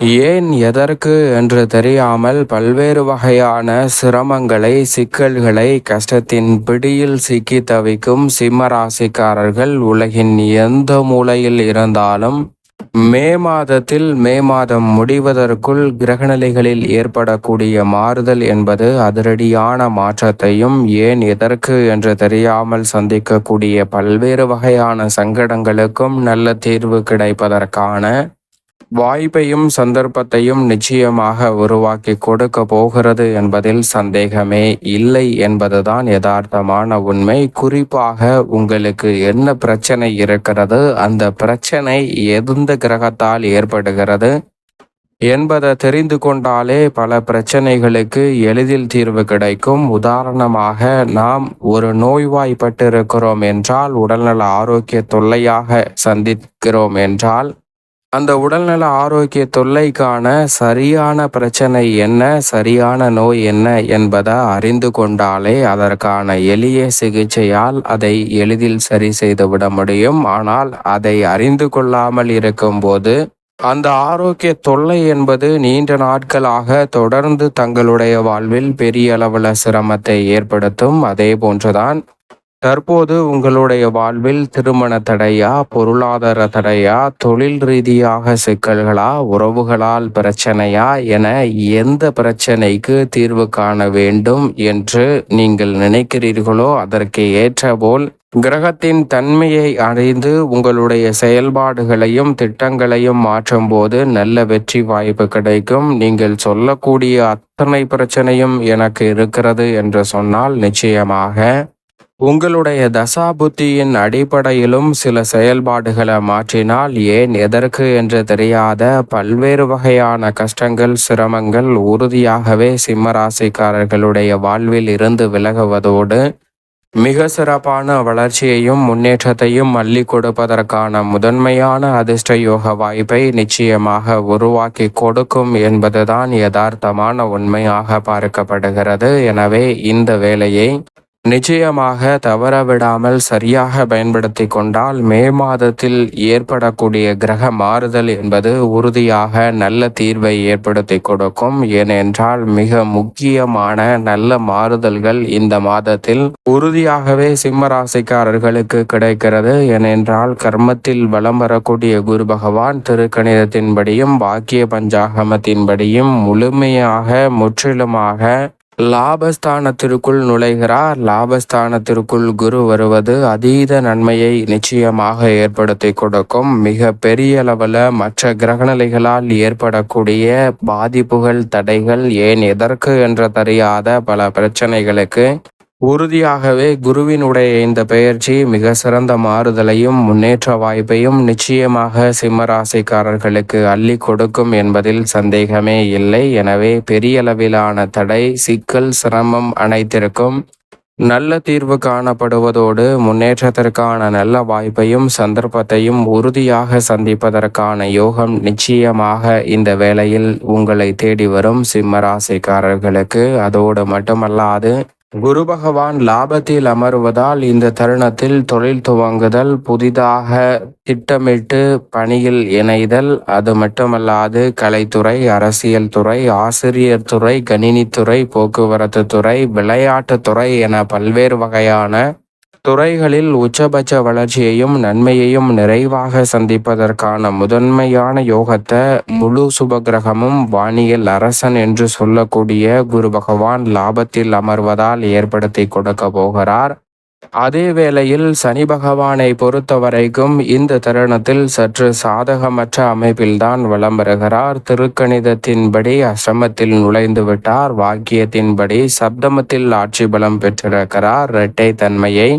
ஏன் எதற்கு என்று தெரியாமல் பல்வேறு வகையான சிரமங்களை சிக்கல்களை கஷ்டத்தின் பிடியில் சிக்கி தவிக்கும் சிம்மராசிக்காரர்கள் உலகின் எந்த மூலையில் இருந்தாலும் மே மாதத்தில் மே மாதம் முடிவதற்குள் கிரகநிலைகளில் ஏற்படக்கூடிய மாறுதல் என்பது அதிரடியான மாற்றத்தையும் ஏன் எதற்கு என்று தெரியாமல் சந்திக்கக்கூடிய பல்வேறு வகையான சங்கடங்களுக்கும் நல்ல தீர்வு கிடைப்பதற்கான வாய்ப்பையும் சந்தர்ப்பத்தையும் நிச்சயமாக உருவாக்கி கொடுக்க போகிறது என்பதில் சந்தேகமே இல்லை என்பதுதான் யதார்த்தமான உண்மை. குறிப்பாக உங்களுக்கு என்ன பிரச்சனை இருக்கிறது? அந்த பிரச்சனை எந்த கிரகத்தால் ஏற்படுகிறது? என்பதை தெரிந்து கொண்டாலே பல பிரச்சனைகளுக்கு எளிதில் தீர்வு கிடைக்கும். உதாரணமாக நாம் ஒரு நோய்வாய்ப்பட்டிருக்கிறோம் என்றால் உடல்நல ஆரோக்கிய தொல்லையாக சந்திக்கிறோம் என்றால் அந்த உடல்நல ஆரோக்கிய தொல்லைக்கான சரியான பிரச்சனை என்ன சரியான நோய் என்ன என்பதை அறிந்து கொண்டாலே அதற்கான எளிய சிகிச்சையால் அதை எளிதில் சரி செய்துவிட முடியும். ஆனால் அதை அறிந்து கொள்ளாமல் இருக்கும்போது அந்த ஆரோக்கிய தொல்லை என்பது நீண்ட நாட்களாக தொடர்ந்து தங்களுடைய வாழ்வில் பெரிய அளவில் சிரமத்தை ஏற்படுத்தும். அதே போன்றுதான் தற்போது உங்களுடைய வாழ்வில் திருமண தடையா பொருளாதார தடையா தொழில் ரீதியாக சிக்கல்களா உறவுகளால் பிரச்சனையா என எந்த பிரச்சனைக்கு தீர்வு காண வேண்டும் என்று நீங்கள் நினைக்கிறீர்களோ அதற்கு ஏற்றபோல் கிரகத்தின் தன்மையை அறிந்து உங்களுடைய செயல்பாடுகளையும் திட்டங்களையும் மாற்றும் போது நல்ல வெற்றி வாய்ப்பு கிடைக்கும். நீங்கள் சொல்லக்கூடிய அத்தனை பிரச்சனையும் எனக்கு இருக்கிறது என்று சொன்னால் நிச்சயமாக உங்களுடைய தசாபுத்தியின் அடிப்படையிலும் சில செயல்பாடுகளை மாற்றினால் ஏன் எதற்கு என்று தெரியாத பல்வேறு வகையான கஷ்டங்கள் சிரமங்கள் உறுதியாகவே சிம்மராசிக்காரர்களுடைய வாழ்வில் இருந்து விலகுவதோடு மிக சிறப்பான வளர்ச்சியையும் முன்னேற்றத்தையும் அள்ளி கொடுப்பதற்கான முதன்மையான அதிர்ஷ்ட யோக வாய்ப்பை நிச்சயமாக உருவாக்கி கொடுக்கும் என்பதுதான் யதார்த்தமான உண்மையாக பார்க்கப்படுகிறது. எனவே இந்த வேலையை நிச்சயமாக தவறவிடாமல் சரியாக பயன்படுத்தி கொண்டால் மே மாதத்தில் ஏற்படக்கூடிய கிரக மாறுதல் என்பது உறுதியாக நல்ல தீர்வை ஏற்படுத்தி கொடுக்கும். ஏனென்றால் மிக முக்கியமான நல்ல மாறுதல்கள் இந்த மாதத்தில் உறுதியாகவே சிம்ம ராசிக்காரர்களுக்கு கிடைக்கிறது. ஏனென்றால் கர்மத்தில் வலம் வரக்கூடிய குரு பகவான் திருக்கணிதத்தின்படியும் பாக்கிய பஞ்சாகமத்தின்படியும் முழுமையாக முற்றிலுமாக லாபஸ்தானத்திற்குள் நுழைகிறார். லாபஸ்தானத்திற்குள் குரு வருவது அதீத நன்மையை நிச்சயமாக ஏற்படுத்தி கொடுக்கும். மிக பெரிய அளவில் மற்ற கிரகநிலைகளால் ஏற்படக்கூடிய பாதிப்புகள் தடைகள் ஏன் எதற்கு என்று தெரியாத பல பிரச்சனைகளுக்கு உறுதியாகவே குருவினுடைய இந்த பெயர்ச்சி மிக சிறந்த மாறுதலையும் முன்னேற்ற வாய்ப்பையும் நிச்சயமாக சிம்மராசிக்காரர்களுக்கு அள்ளி கொடுக்கும் என்பதில் சந்தேகமே இல்லை. எனவே பெரியளவிலான தடை சிக்கல் சிரமம் அனைத்திற்கும் நல்ல தீர்வு காணப்படுவதோடு முன்னேற்றத்திற்கான நல்ல வாய்ப்பையும் சந்தர்ப்பத்தையும் உறுதியாக சந்திப்பதற்கான யோகம் நிச்சயமாக இந்த வேளையில் உங்களை தேடி வரும் சிம்மராசிக்காரர்களுக்கு. அதோடு மட்டுமல்லாது குரு பகவான் லாபத்தில் அமர்வதால் இந்த தருணத்தில் தொழில் துவங்குதல் புதிதாக திட்டமிட்டு பணியில் இணைதல் அது மட்டுமல்லாது கலைத்துறை அரசியல் துறை ஆசிரியர் துறை கணினித்துறை போக்குவரத்து துறை விளையாட்டுத்துறை என பல்வேறு வகையான துறைகளில் உச்சபட்ச வளர்ச்சியையும் நன்மையையும் நிறைவாக சந்திப்பதற்கான முதன்மையான யோகத்தை முழு சுபகிரகமும் வானியல் அரசன் என்று சொல்லக்கூடிய குரு பகவான் லாபத்தில் அமர்வதால் ஏற்படுத்தி கொடுக்க போகிறார். அதே வேளையில் சனி பகவானை பொறுத்த வரைக்கும் இந்த தருணத்தில் சற்று சாதகமற்ற அமைப்பில்தான் வலம் வருகிறார். திருக்கணிதத்தின்படி அசிரமத்தில் நுழைந்து விட்டார். வாக்கியத்தின்படி சப்தமத்தில் ஆட்சி பலம் பெற்றிருக்கிறார். இரட்டை தன்மையை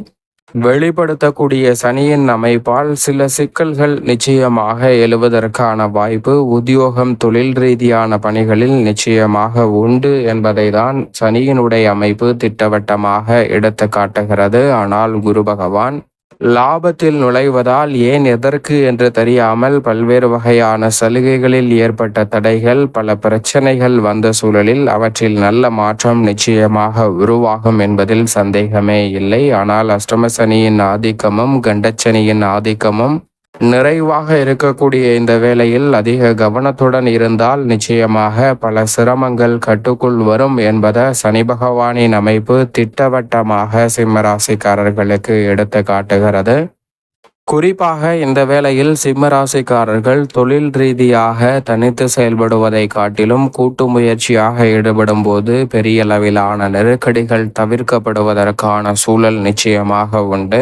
வெளிப்படுத்தக்கூடிய சனியின் அமைப்பால் சில சிக்கல்கள் நிச்சயமாக எழுவதற்கான வாய்ப்பு உத்தியோகம் தொழில் ரீதியான பணிகளில் நிச்சயமாக உண்டு என்பதை தான் சனியினுடைய அமைப்பு திட்டவட்டமாக எடுத்து காட்டுகிறது ஆனால் குரு பகவான் லாபத்தில் நுழைவதால் ஏன் எதற்கு என்று தெரியாமல் பல்வேறு வகையான சலுகைகளில் ஏற்பட்ட தடைகள் பல பிரச்சனைகள் வந்த சூழலில் அவற்றில் நல்ல மாற்றம் நிச்சயமாக உருவாகும் என்பதில் சந்தேகமே இல்லை. ஆனால் அஷ்டமசனியின் ஆதிக்கமும் கண்டச்சனியின் ஆதிக்கமும் நிறைவாக இருக்கக்கூடிய இந்த வேளையில் அதிக கவனத்துடன் இருந்தால் நிச்சயமாக பல சிரமங்கள் கட்டுக்குள் வரும் என்பதை சனி பகவானின் அமைப்பு திட்டவட்டமாக சிம்மராசிக்காரர்களுக்கு எடுத்து காட்டுகிறது. குறிப்பாக இந்த வேளையில் சிம்மராசிக்காரர்கள் தொழில் ரீதியாக தனித்து செயல்படுவதை காட்டிலும் கூட்டு முயற்சியாக ஈடுபடும் போது பெரிய அளவிலான நெருக்கடிகள் தவிர்க்கப்படுவதற்கான சூழல் நிச்சயமாக உண்டு.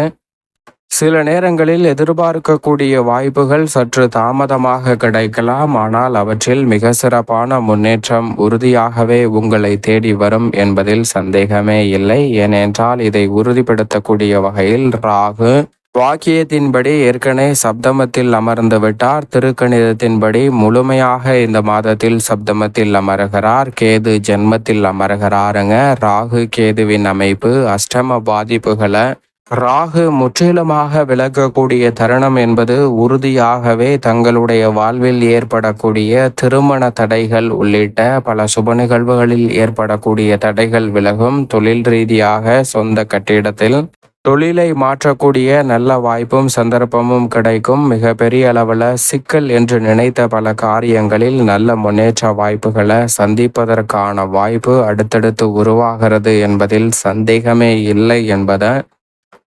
சில நேரங்களில் எதிர்பார்க்கக்கூடிய வாய்ப்புகள் சற்று தாமதமாக கிடைக்கலாம். ஆனால் அவற்றில் மிக சிறப்பான முன்னேற்றம் உறுதியாகவே உங்களை தேடி வரும் என்பதில் சந்தேகமே இல்லை. ஏனென்றால் இதை உறுதிப்படுத்தக்கூடிய வகையில் ராகு வாக்கியத்தின்படி ஏற்கனவே சப்தமத்தில் அமர்ந்து விட்டார். திருக்கணிதத்தின்படி முழுமையாக இந்த மாதத்தில் சப்தமத்தில் அமர்கிறார். கேது ஜென்மத்தில் அமர்கிறாருங்க. ராகு கேதுவின் அமைப்பு அஷ்டம பாதிப்புகளை ராகு முற்றிலுமாக விலகக்கூடிய தருணம் என்பது உறுதியாகவே தங்களுடைய வாழ்வில் ஏற்படக்கூடிய திருமண தடைகள் உள்ளிட்ட பல சுப நிகழ்வுகளில் ஏற்படக்கூடிய தடைகள் விலகும். தொழில் ரீதியாக சொந்த கட்டிடத்தில் தொழிலை மாற்றக்கூடிய நல்ல வாய்ப்பும் சந்தர்ப்பமும் கிடைக்கும். மிகப்பெரிய அளவில் சிக்கல் என்று நினைத்த பல காரியங்களில் நல்ல முன்னேற்ற வாய்ப்புகளை சந்திப்பதற்கான வாய்ப்பு அடுத்தடுத்து உருவாகிறது என்பதில் சந்தேகமே இல்லை என்பதை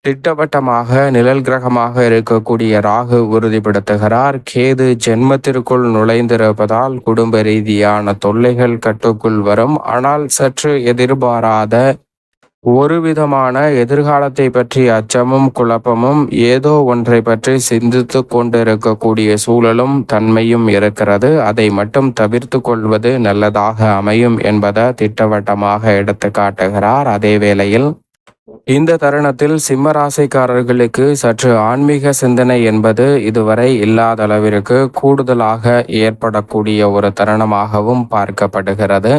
திட்டவட்டமாக நிழல் கிரகமாக இருக்கக்கூடிய ராகு உறுதிப்படுத்துகிறார். கேது ஜென்மத்திற்குள் நுழைந்திருப்பதால் குடும்ப ரீதியான தொல்லைகள் கட்டுக்குள் வரும். ஆனால் சற்று எதிர்பாராத ஒரு விதமான எதிர்காலத்தை பற்றி அச்சமும் குழப்பமும் ஏதோ ஒன்றை பற்றி சிந்தித்து கொண்டிருக்கக்கூடிய சூழலும் தன்மையும் இருக்கிறது. அதை மட்டும் தவிர்த்து கொள்வது நல்லதாக அமையும் என்பதை திட்டவட்டமாக எடுத்து காட்டுகிறார் அதே வேளையில் இந்த தருணத்தில் சிம்ம ராசிக்காரர்களுக்கு சற்று ஆன்மீக சிந்தனை என்பது இதுவரை இல்லாத அளவிற்கு கூடுதலாக ஏற்படக்கூடிய ஒரு தருணமாகவும் பார்க்கப்படுகிறது.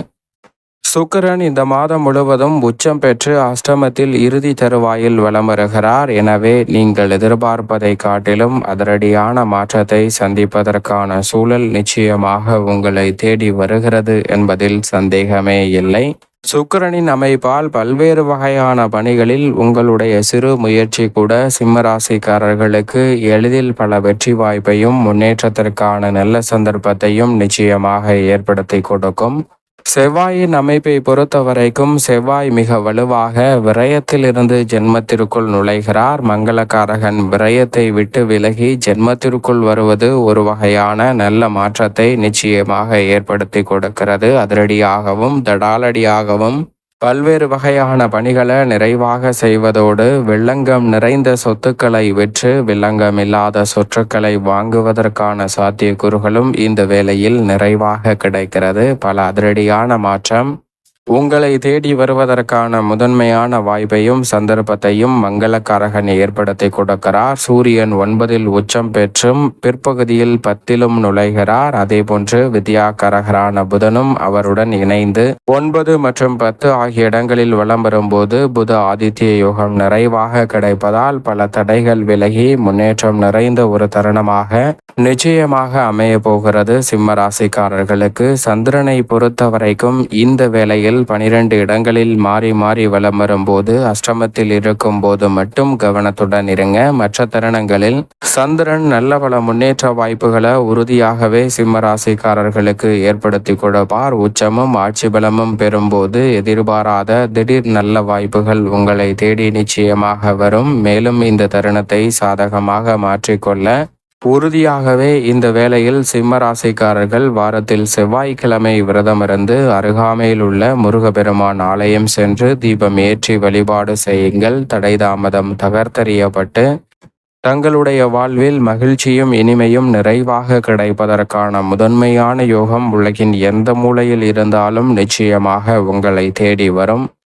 சுக்கரன் இந்த மாதம் முழுவதும் உச்சம் பெற்று அஷ்டமத்தில் இறுதி தருவாயில் வலம் வருகிறார் எனவே நீங்கள் எதிர்பார்ப்பதை காட்டிலும் அதிரடியான மாற்றத்தை சந்திப்பதற்கான சூழல் நிச்சயமாக உங்களை தேடி வருகிறது என்பதில் சந்தேகமே இல்லை. சுக்கரனின் அமைப்பால் பல்வேறு வகையான பணிகளில் உங்களுடைய சிறு முயற்சி கூட சிம்மராசிக்காரர்களுக்கு எளிதில் பல வெற்றி வாய்ப்பையும் முன்னேற்றத்திற்கான நல்ல சந்தர்ப்பத்தையும் நிச்சயமாக ஏற்படுத்தி கொடுக்கும். செவ்வாயின் அமைப்பை பொறுத்த வரைக்கும் செவ்வாய் மிக வலுவாக விரயத்திலிருந்து ஜென்மத்திற்குள் நுழைகிறார். மங்களக்காரகன் விரயத்தை விட்டு விலகி ஜென்மத்திற்குள் வருவது ஒரு வகையான நல்ல மாற்றத்தை நிச்சயமாக ஏற்படுத்தி கொடுக்கிறது. அதிரடியாகவும் தடாலடியாகவும் பல்வேறு வகையான பணிகளை நிறைவாக செய்வதோடு வெள்ளங்கம் நிறைந்த சொத்துக்களை விற்று வெள்ளங்கம் இல்லாத சொற்றுக்களை வாங்குவதற்கான சாத்தியக்கூறுகளும் இந்த வேலையில் நிறைவாக கிடைக்கிறது. பல அதிரடியான மாற்றம் உங்களை தேடி வருவதற்கான முதன்மையான வாய்ப்பையும் சந்தர்ப்பத்தையும் மங்களக்காரகன் ஏற்படுத்தி கொடுக்கிறார். சூரியன் ஒன்பதில் உச்சம் பெற்றும் பிற்பகுதியில் பத்திலும் நுழைகிறார். அதே போன்று வித்யாகரகரான புதனும் அவருடன் இணைந்து ஒன்பது மற்றும் பத்து ஆகிய இடங்களில் வளம் வரும்போது புத ஆதித்ய யோகம் நிறைவாக கிடைப்பதால் பல தடைகள் விலகி முன்னேற்றம் நிறைந்த ஒரு தருணமாக நிச்சயமாக அமைய போகிறது. சிம்ம ராசிக்காரர்களுக்கு சந்திரனை பொறுத்த வரைக்கும் இந்த வேளையில் கிரகங்கள் பனிரெண்டு இடங்களில் மாறி மாறி வலம் வரும்போது அஷ்டமத்தில் இருக்கும் போது மட்டும் கவனத்துடன் இருங்க. மற்ற தருணங்களில் சந்திரன் நல்ல பல முன்னேற்ற வாய்ப்புகளை உறுதியாகவே சிம்மராசிக்காரர்களுக்கு ஏற்படுத்தி கொடுப்பார். உச்சமும் ஆட்சி பலமும் பெறும்போது எதிர்பாராத திடீர் நல்ல வாய்ப்புகள் உங்களை தேடி நிச்சயமாக வரும். மேலும் இந்த தருணத்தை சாதகமாக மாற்றிக்கொள்ள உறுதியாகவே இந்த வேளையில் சிம்ம ராசிக்காரர்கள் வாரத்தில் செவ்வாய்க்கிழமை விரதமிருந்து அருகாமையில் உள்ள முருகபெருமான் ஆலயம் சென்று தீபம் ஏற்றி வழிபாடு செய்யுங்கள். தடை தாமதம் தகர்த்தறியப்பட்டு தங்களுடைய வாழ்வில் மகிழ்ச்சியும் இனிமையும் நிறைவாக கிடைப்பதற்கான முதன்மையான யோகம் உலகின் எந்த மூலையில் இருந்தாலும் நிச்சயமாக உங்களை தேடி வரும்.